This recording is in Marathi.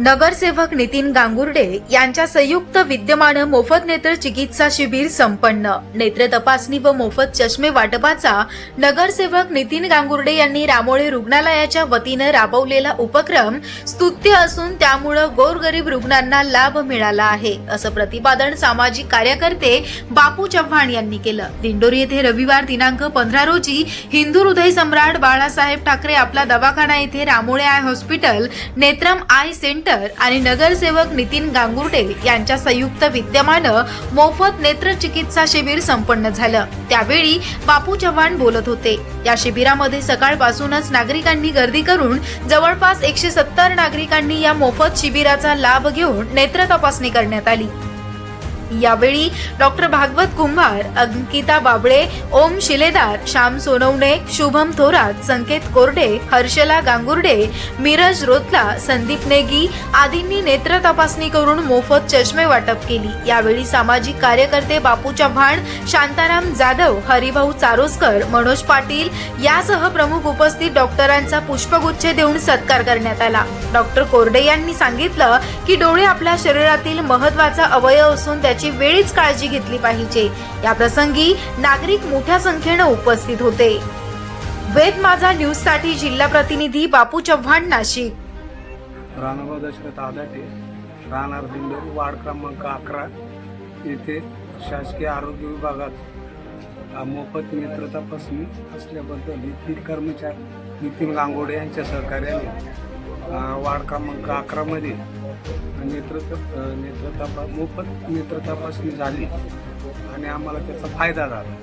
नगरसेवक नितीन गांगुर्डे यांच्या संयुक्त विद्यमानं मोफत नेत्र चिकित्सा शिबिर संपन्न. नेत्र तपासणी व मोफत चष्मे वाटपाचा नगरसेवक नितीन गांगुर्डे यांनी रामोळे रुग्णालयाच्या वतीनं राबवलेला उपक्रम स्तुत्य असून त्यामुळं गोरगरीब रुग्णांना लाभ मिळाला आहे असं प्रतिपादन सामाजिक कार्यकर्ते बापू चव्हाण यांनी केलं. दिंडोरी येथे रविवार दिनांक पंधरा रोजी हिंदू हृदय सम्राट बाळासाहेब ठाकरे आपला दवाखाना येथे Ramole eye hospital Netram eye centre आणि नगरसेवक नितीन गांगुर्डे यांच्या संयुक्त विद्यमानं मोफत नेत्र चिकित्सा शिबिर संपन्न झालं. त्यावेळी बापू चव्हाण बोलत होते. या शिबिरामध्ये सकाळपासूनच नागरिकांनी गर्दी करून जवळपास एकशे सत्तर नागरिकांनी या मोफत शिबिराचा लाभ घेऊन नेत्र तपासणी करण्यात आली. यावेळी डॉक्टर भागवत कुंभार अंकिता बाबळे ओम शिलेदार श्याम सोनवणे शुभम थोरात संकेत कोरडे हर्षला गांगुर्डे मिरज रोतला संदीप नेगी आदींनी नेत्र तपासणी करून मोफत चष्मे वाटप केली. यावेळी सामाजिक कार्यकर्ते बापू चव्हाण शांताराम जाधव हरिभाऊ चारोसकर मनोज पाटील यासह प्रमुख उपस्थित डॉक्टरांचा पुष्पगुच्छ देऊन सत्कार करण्यात आला. डॉक्टर कोरडे यांनी सांगितलं की डोळे आपल्या शरीरातील महत्त्वाचा अवयव असून याची वेळीच काळजी घेतली पाहिजे. या प्रसंगी नागरिक मोठ्या संख्येनं उपस्थित होते. वेद माझा न्यूजसाठी जिल्हा प्रतिनिधी बापू चव्हाण नाशिक. राणाभाऊ दशरथ आदाटे राहणार दिंडोरी वार्ड क्रमांक अकरा येथे शासकीय आरोग्य विभागात मोफत मित्र तपासणी असल्याबद्दल येथील कर्मचारी नितीन गांगोडे यांच्या सहकार्याने वार्ड क्रमांक अकरामध्ये नेत्र नेत्र तपा मोफत नेत्र तपासणी झाली आणि आम्हाला त्याचा फायदा झाला.